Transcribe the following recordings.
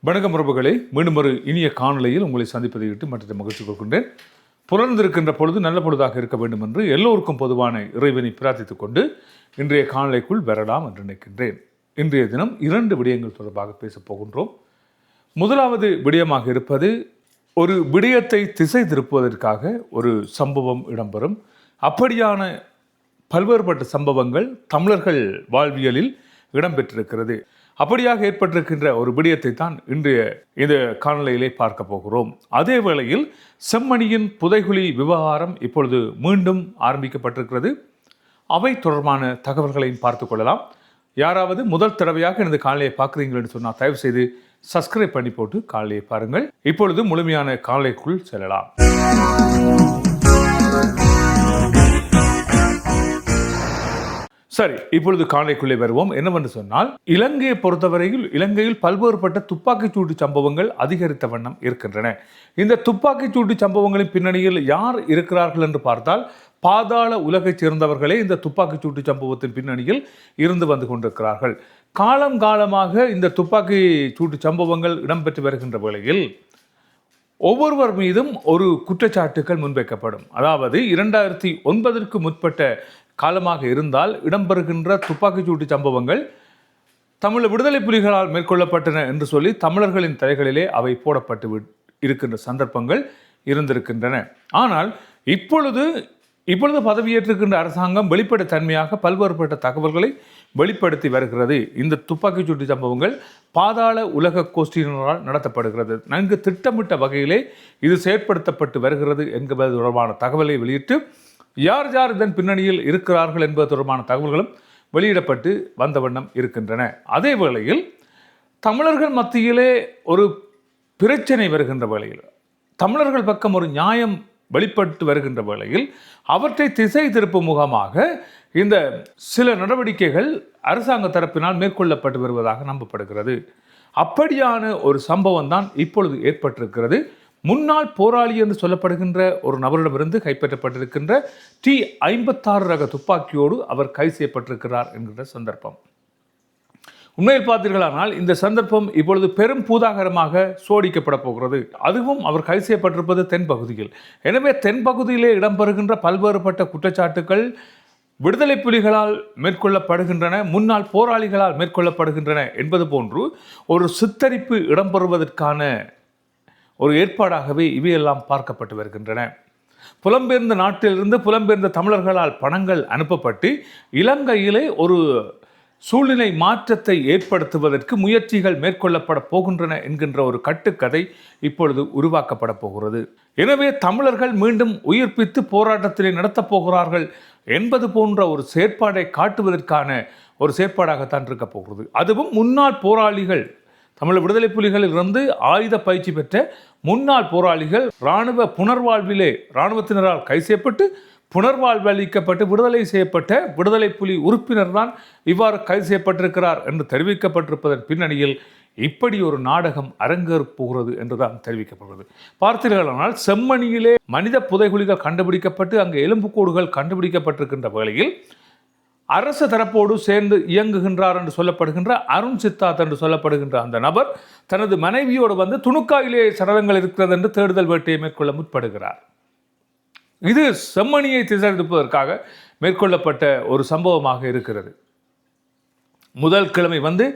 வணக்கம் உறவுகளை. மீண்டும் ஒரு இனிய காணொலியில் உங்களை சந்திப்பதை விட்டு மற்ற மகிழ்ச்சி கொள்கின்றேன். புலர்ந்திருக்கின்ற பொழுது நல்ல பொழுதாக இருக்க வேண்டும் என்று எல்லோருக்கும் பொதுவான இறைவனை பிரார்த்தித்துக் கொண்டு இன்றைய காணொளிக்குள் வரலாம் என்று நினைக்கின்றேன். இன்றைய தினம் இரண்டு விடயங்கள் தொடர்பாக பேசப் போகின்றோம். முதலாவது விடயமாக இருப்பது ஒரு விடயத்தை திசை திருப்புவதற்காக ஒரு சம்பவம் இடம்பெறும். அப்படியான பல்வேறுபட்ட சம்பவங்கள் தமிழர்கள் வாழ்வியலில் இடம்பெற்றிருக்கிறது. அப்படியாக ஏற்பட்டிருக்கின்ற ஒரு விடயத்தை தான் இன்றைய இந்த காணொலியிலே பார்க்க போகிறோம். அதே வேளையில் செம்மணியின் புதைகுழி விவகாரம் இப்பொழுது மீண்டும் ஆரம்பிக்கப்பட்டிருக்கிறது. அவை தொடர்பான தகவல்களையும் பார்த்து கொள்ளலாம். யாராவது முதல் தடவையாக எனது காலையை பார்க்குறீங்கன்னு சொன்னால் தயவு செய்து சப்ஸ்கிரைப் பண்ணி போட்டு காலையை பாருங்கள். இப்பொழுது முழுமையான காலைக்குள் செல்லலாம். சரி இப்பொழுது காலைக்குள்ளே வருவோம். என்னவென்று சொன்னால் இலங்கையை பொறுத்தவரையில் இலங்கையில் பல்வேறுபட்ட துப்பாக்கிச்சூடு சம்பவங்கள் அதிகரித்த வண்ணம் இருக்கின்றன. இந்த துப்பாக்கிச்சூடு சம்பவங்களின் பின்னணியில் யார் இருக்கிறார்கள் என்று பார்த்தால் பாதாள உலகைச் சேர்ந்தவர்களே இந்த துப்பாக்கிச்சூட்டு சம்பவத்தின் பின்னணியில் இருந்து வந்து கொண்டிருக்கிறார்கள். காலம் காலமாக இந்த துப்பாக்கி சூட்டு சம்பவங்கள் இடம்பெற்று வருகின்ற வேளையில் ஒவ்வொருவர் மீதும் ஒரு குற்றச்சாட்டுகள் முன்வைக்கப்படும். அதாவது இரண்டாயிரத்தி ஒன்பதற்கு முற்பட்ட காலமாக இருந்தால் இடம்பெறுகின்ற துப்பாக்கிச்சூட்டு சம்பவங்கள் தமிழ் விடுதலை புலிகளால் மேற்கொள்ளப்பட்டன என்று சொல்லி தமிழர்களின் தலைகளிலே அவை போடப்பட்டு விட்- இருக்கின்ற சந்தர்ப்பங்கள் இருந்திருக்கின்றன. ஆனால் இப்பொழுது இப்பொழுது பதவியேற்றிருக்கின்ற அரசாங்கம் வெளிப்படைத்தன்மையாக பல்வேறுபட்ட தகவல்களை வெளிப்படுத்தி வருகிறது. இந்த துப்பாக்கிச்சூட்டு சம்பவங்கள் பாதாள உலக கோஷ்டியினரால் நடத்தப்படுகிறது. நன்கு திட்டமிட்ட வகையிலே இது செயற்படுத்தப்பட்டு வருகிறது என்பது தொடர்பான தகவலை வெளியிட்டு யார் யார் இதன் பின்னணியில் இருக்கிறார்கள் என்பது தொடர்பான தகவல்களும் வெளியிடப்பட்டு வந்த வண்ணம் இருக்கின்றன. அதே வேளையில் தமிழர்கள் மத்தியிலே ஒரு பிரச்சனை வருகின்ற வேளையில் தமிழர்கள் பக்கம் ஒரு நியாயம் வெளிப்பட்டு வருகின்ற வேளையில் அவற்றை திசை திருப்பும் முகமாக இந்த சில நடவடிக்கைகள் அரசாங்க தரப்பினால் மேற்கொள்ளப்பட்டு வருவதாக நம்பப்படுகிறது. அப்படியான ஒரு சம்பவம் தான் இப்பொழுது ஏற்பட்டிருக்கிறது. முன்னாள் போராளி என்று சொல்லப்படுகின்ற ஒரு நபரிடமிருந்து கைப்பற்றப்பட்டிருக்கின்ற டி ஐம்பத்தாறு ரக துப்பாக்கியோடு அவர் கைது செய்யப்பட்டிருக்கிறார் என்கிற சந்தர்ப்பம். உண்மையில் பார்த்தீர்களானால் இந்த சந்தர்ப்பம் இப்பொழுது பெரும் பூதாகரமாக சோடிக்கப்பட போகிறது. அதுவும் அவர் கைது செய்யப்பட்டிருப்பது தென்பகுதியில் எனவே தென்பகுதியிலே இடம்பெறுகின்ற பல்வேறுபட்ட குற்றச்சாட்டுகள் விடுதலை புலிகளால் மேற்கொள்ளப்படுகின்றன முன்னாள் போராளிகளால் மேற்கொள்ளப்படுகின்றன என்பது போன்று ஒரு சித்தரிப்பு இடம்பெறுவதற்கான ஒரு ஏற்பாடாகவே இவையெல்லாம் பார்க்கப்பட்டு வருகின்றன. புலம்பெயர்ந்த நாட்டிலிருந்து புலம்பெயர்ந்த தமிழர்களால் பணங்கள் அனுப்பப்பட்டு இலங்கையிலே ஒரு சூழ்நிலை மாற்றத்தை ஏற்படுத்துவதற்கு முயற்சிகள் மேற்கொள்ளப்பட போகின்றன என்கின்ற ஒரு கட்டுக்கதை இப்பொழுது உருவாக்கப்பட போகிறது. எனவே தமிழர்கள் மீண்டும் உயிர்ப்பித்து போராட்டத்திலே நடத்தப் போகிறார்கள் என்பது போன்ற ஒரு செயற்பாடை காட்டுவதற்கான ஒரு செயற்பாடாகத்தான் இருக்க போகிறது. அதுவும் முன்னாள் போராளிகள் தமிழ் விடுதலை புலிகளில் இருந்து ஆயுத பயிற்சி பெற்ற முன்னாள் போராளிகள் இராணுவ புனர்வாழ்விலே இராணுவத்தினரால் கை செய்யப்பட்டு புனர்வாழ்வு அளிக்கப்பட்டு விடுதலை செய்யப்பட்ட விடுதலை புலி உறுப்பினர் தான் இவ்வாறு கைது செய்யப்பட்டிருக்கிறார் என்று தெரிவிக்கப்பட்டிருப்பதன் பின்னணியில் இப்படி ஒரு நாடகம் அரங்கேறப் போகிறது என்றுதான் தெரிவிக்கப்படுகிறது. பார்த்தீர்களானால் செம்மணியிலே மனித புதைகுழிகள் கண்டுபிடிக்கப்பட்டு அங்கே எலும்புக்கூடுகள் கண்டுபிடிக்கப்பட்டிருக்கின்ற வேளையில் அரசு தரப்போடு சேர்ந்து இயங்குகின்றார் என்று சொல்லப்படுகின்ற அருண் சித்தார்த் என்று சொல்லப்படுகின்ற அந்த நபர் தனது மனைவியோடு வந்து துணுக்காயிலே சடலங்கள் இருக்கிறது என்று தேடுதல் வேட்டையை மேற்கொள்ள முற்படுகிறார். இது செம்மணியை திசைப்பதற்காக மேற்கொள்ளப்பட்ட ஒரு சம்பவமாக இருக்கிறது. முதல் கிழமை வந்து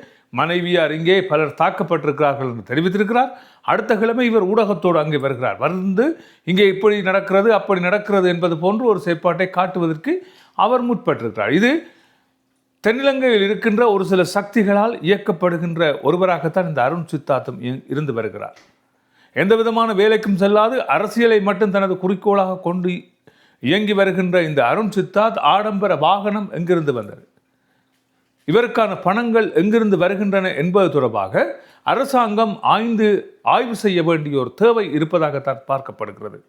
மனைவியார் இங்கே பலர் தாக்கப்பட்டிருக்கிறார்கள் என்று தெரிவித்திருக்கிறார். அடுத்த கிழமை இவர் ஊடகத்தோடு அங்கே வருகிறார். வந்து இங்கே இப்படி நடக்கிறது அப்படி நடக்கிறது என்பது போன்று ஒரு செயற்பாட்டை காட்டுவதற்கு அவர் முற்பட்டிருக்கிறார். இது தென்னிலங்கையில் இருக்கின்ற ஒரு சில சக்திகளால் இயக்கப்படுகின்ற ஒருவராகத்தான் இந்த அருண் சித்தார்த்தம் இ- இருந்து வருகிறார். எந்த விதமான வேலைக்கும் செல்லாது அரசியலை மட்டும் தனது குறிக்கோளாக கொண்டு இயங்கி வருகின்ற இந்த அருண் சித்தார்த் ஆடம்பர வாகனம் எங்கிருந்து வந்தது? இவருக்கான பணங்கள் எங்கிருந்து வருகின்றன என்பது தொடர்பாக அரசாங்கம் ஆய்ந்து ஆய்வு செய்ய வேண்டிய ஒரு தேவை இருப்பதாகத்தான் பார்க்கப்படுகிறது.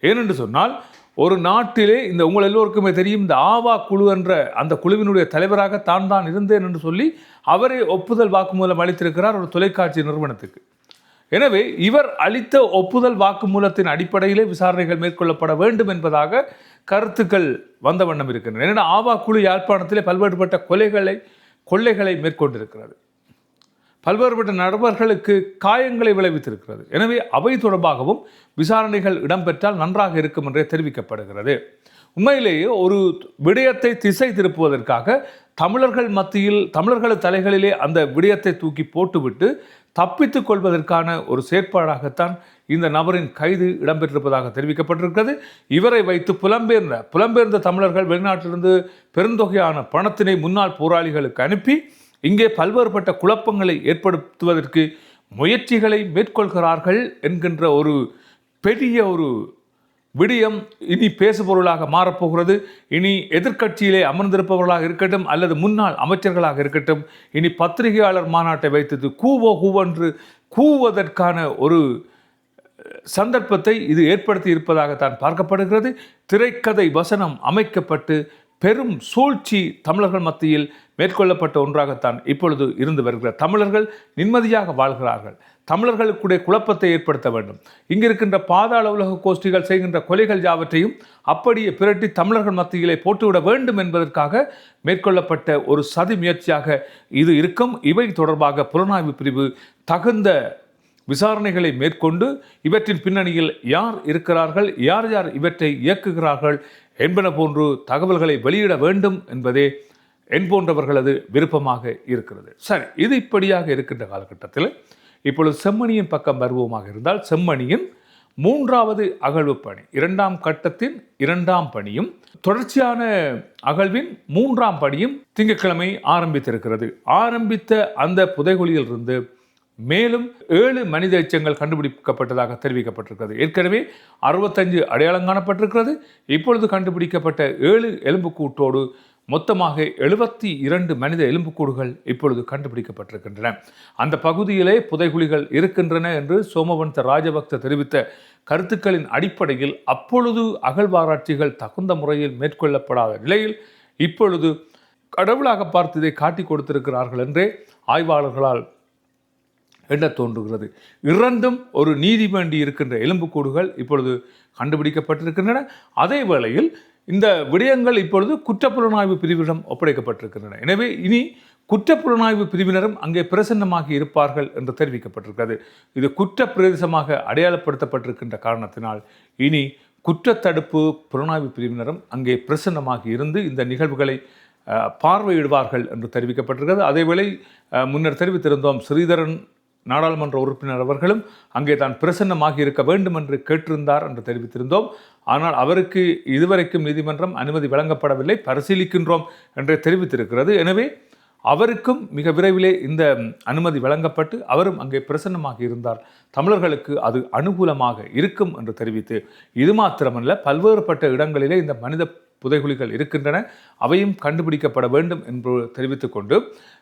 ஏனென்று சொன்னால் ஒரு நாட்டிலே இந்த உங்கள் எல்லோருக்குமே தெரியும் இந்த ஆவா குழு என்ற அந்த குழுவினுடைய தலைவராக தான் தான் இருந்தேன் என்று சொல்லி அவரே ஒப்புதல் வாக்குமூலம் அளித்திருக்கிறார் ஒரு தொலைக்காட்சி நிறுவனத்துக்கு. எனவே இவர் அளித்த ஒப்புதல் வாக்குமூலத்தின் அடிப்படையிலே விசாரணைகள் மேற்கொள்ளப்பட வேண்டும் என்பதாக கருத்துக்கள் வந்த வண்ணம் இருக்கின்றன. ஏன்னா ஆவா குழு யாழ்ப்பாணத்திலே பல்வேறுபட்ட கொலைகளை கொள்ளைகளை மேற்கொண்டிருக்கிறது. பல்வேறுபட்ட நபர்களுக்கு காயங்களை விளைவித்திருக்கிறது. எனவே அவை தொடர்பாகவும் விசாரணைகள் இடம்பெற்றால் நன்றாக இருக்கும் என்றே தெரிவிக்கப்படுகிறது. உண்மையிலேயே ஒரு விடயத்தை திசை திருப்புவதற்காக தமிழர்கள் மத்தியில் தமிழர்கள் தலைகளிலே அந்த விடயத்தை தூக்கி போட்டுவிட்டு தப்பித்துக் கொள்வதற்கான ஒரு செயற்பாடாகத்தான் இந்த நபரின் கைது இடம்பெற்றிருப்பதாக தெரிவிக்கப்பட்டிருக்கிறது. இவரை வைத்து புலம்பெயர்ந்த புலம்பெயர்ந்த தமிழர்கள் வெளிநாட்டிலிருந்து பெருந்தொகையான பணத்தினை முன்னாள் போராளிகளுக்கு அனுப்பி இங்கே பல்வேறுபட்ட குழப்பங்களை ஏற்படுத்துவதற்கு முயற்சிகளை மேற்கொள்கிறார்கள் என்கின்ற ஒரு பெரிய ஒரு விடியம் இனி பேசுபொருளாக மாறப்போகிறது. இனி எதிர்க்கட்சியிலே அமர்ந்திருப்பவர்களாக இருக்கட்டும் அல்லது முன்னாள் அமைச்சர்களாக இருக்கட்டும் இனி பத்திரிகையாளர் மாநாட்டை வைத்தது கூவோ கூவென்று கூவதற்கான ஒரு சந்தர்ப்பத்தை இது ஏற்படுத்தி இருப்பதாகத்தான் பார்க்கப்படுகிறது. திரைக்கதை வசனம் அமைக்கப்பட்டு பெரும் சூழ்ச்சி தமிழர்கள் மத்தியில் மேற்கொள்ளப்பட்ட ஒன்றாகத்தான் இப்பொழுது இருந்து வருகிறார் தமிழர்கள் நிம்மதியாக வாழ்கிறார்கள். தமிழர்களுக்குடைய குழப்பத்தை ஏற்படுத்த வேண்டும். இங்கிருக்கின்ற பாதாள உலக கோஷ்டிகள் செய்கின்ற கொலைகள் யாவற்றையும் அப்படியே பிரட்டி தமிழர்கள் மத்தியிலே போட்டுவிட வேண்டும் என்பதற்காக மேற்கொள்ளப்பட்ட ஒரு சதி முயற்சியாக இது இருக்கும். இவை தொடர்பாக புலனாய்வு பிரிவு தகுந்த விசாரணைகளை மேற்கொண்டு இவற்றின் பின்னணியில் யார் இருக்கிறார்கள் யார் யார் இவற்றை இயக்குகிறார்கள் என்பன போன்று தகவல்களை வெளியிட வேண்டும் என்பதே என் போன்றவர்களது விருப்பமாக இருக்கிறது. சரி இது இப்படியாக இருக்கின்ற காலகட்டத்தில் இப்பொழுது செம்மணியின் பக்கம் வருவோமாக இருந்தால் செம்மணியின் மூன்றாவது அகழ்வு பணி இரண்டாம் கட்டத்தின் இரண்டாம் பணியும் தொடர்ச்சியான அகழ்வின் மூன்றாம் பணியும் திங்கட்கிழமை ஆரம்பித்திருக்கிறது. ஆரம்பித்த அந்த புதைகுழியிலிருந்து மேலும் ஏழு மனித எச்சங்கள் கண்டுபிடிக்கப்பட்டதாக தெரிவிக்கப்பட்டிருக்கிறது. ஏற்கனவே அறுபத்தஞ்சு அடையாளம் காணப்பட்டிருக்கிறது. இப்பொழுது கண்டுபிடிக்கப்பட்ட ஏழு எலும்புக்கூட்டோடு மொத்தமாக எழுபத்தி இரண்டு மனித எலும்புக்கூடுகள் இப்பொழுது கண்டுபிடிக்கப்பட்டிருக்கின்றன. அந்த பகுதியிலே புதைகுழிகள் இருக்கின்றன என்று சோமவந்த ராஜபக்த தெரிவித்த கருத்துக்களின் அடிப்படையில் அப்பொழுது அகழ்வாராய்ச்சிகள் தகுந்த முறையில் மேற்கொள்ளப்படாத நிலையில் இப்பொழுது கடவுளாக பார்த்து இதை காட்டி கொடுத்திருக்கிறார்கள் என்றே ஆய்வாளர்களால் எண்ண தோன்றுகிறது. இரண்டும் ஒரு நீதி வேண்டி இருக்கின்ற எலும்புக்கூடுகள் இப்பொழுது கண்டுபிடிக்கப்பட்டிருக்கின்றன. அதே வேளையில் இந்த விடயங்கள் இப்பொழுது குற்றப்புலனாய்வு பிரிவிடம் ஒப்படைக்கப்பட்டிருக்கின்றன. எனவே இனி குற்றப்புலனாய்வு பிரிவினரும் அங்கே பிரசன்னமாகி இருப்பார்கள் என்று தெரிவிக்கப்பட்டிருக்கிறது. இது குற்ற பிரதேசமாக அடையாளப்படுத்தப்பட்டிருக்கின்ற காரணத்தினால் இனி குற்றத்தடுப்பு புலனாய்வு பிரிவினரும் அங்கே பிரசன்னமாகி இருந்து இந்த நிகழ்வுகளை பார்வையிடுவார்கள் என்று தெரிவிக்கப்பட்டிருக்கிறது. அதேவேளை முன்னர் தெரிவித்திருந்தோம் ஸ்ரீதரன் நாடாளுமன்ற உறுப்பினர் அவர்களும் அங்கே தான் பிரசன்னமாகி இருக்க வேண்டும் என்று கேட்டிருந்தார் என்று தெரிவித்திருந்தோம். ஆனால் அவருக்கு இதுவரைக்கும் நீதிமன்றம் அனுமதி வழங்கப்படவில்லை பரிசீலிக்கின்றோம் என்றே தெரிவித்திருக்கிறது. எனவே அவருக்கும் மிக விரைவிலே இந்த அனுமதி வழங்கப்பட்டு அவரும் அங்கே பிரசன்னமாக இருந்தார். தமிழர்களுக்கு அது அனுகூலமாக இருக்கும் என்று தெரிவித்து இது மாத்திரமல்ல பல்வேறுபட்ட இடங்களிலே இந்த மனித புதைகுழிகள் இருக்கின்றன அவையும் கண்டுபிடிக்கப்பட வேண்டும் என்று தெரிவித்துக்கொண்டு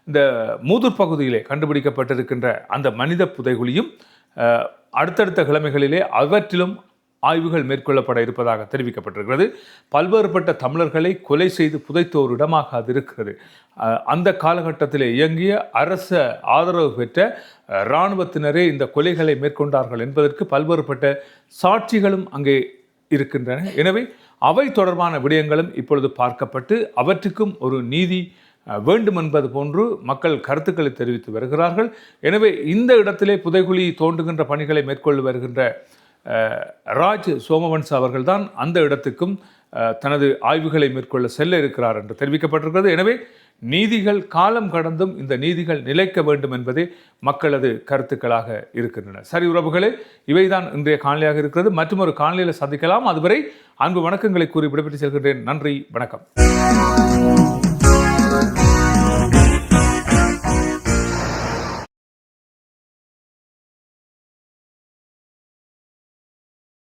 இந்த மூதூர் பகுதியிலே கண்டுபிடிக்கப்பட்டிருக்கின்ற அந்த மனித புதைகுழியும் அடுத்தடுத்த கிழமைகளிலே அவற்றிலும் ஆய்வுகள் மேற்கொள்ளப்பட இருப்பதாக தெரிவிக்கப்பட்டிருக்கிறது. பல்வேறுபட்ட தமிழர்களை கொலை செய்து புதைத்த ஒரு இடமாக அது இருக்கிறது அந்த காலகட்டத்தில் இயங்கிய அரச ஆதரவு பெற்ற இராணுவத்தினரே இந்த கொலைகளை மேற்கொண்டார்கள் என்பதற்கு பல்வேறுபட்ட சாட்சிகளும் அங்கே இருக்கின்றன. எனவே அவை தொடர்பான விடயங்களும் இப்பொழுது பார்க்கப்பட்டு அவற்றுக்கும் ஒரு நீதி வேண்டும் என்பது போன்று மக்கள் கருத்துக்களை தெரிவித்து வருகிறார்கள். எனவே இந்த இடத்திலே புதைகுழி தோண்டுகின்ற பணிகளை மேற்கொண்டு வருகின்ற ராஜ் சோமவன்ஸ் அவர்கள்தான் அந்த இடத்துக்கும் தனது ஆய்வுகளை மேற்கொள்ள செல்ல இருக்கிறார் என்று தெரிவிக்கப்பட்டிருக்கிறது. எனவே நீதிகள் காலம் கடந்தும் இந்த நீதிகள் நிலைக்க வேண்டும் என்பதே மக்களது கருத்துக்களாக இருக்கின்றன. சரி உறவுகளே இவைதான் இன்றைய காணொலியாக இருக்கிறது. மற்றும் ஒரு காணொலியில் சந்திக்கலாம். அதுவரை அன்பு வணக்கங்களை கூறி விடைபெற்று செல்கின்றேன். நன்றி வணக்கம்.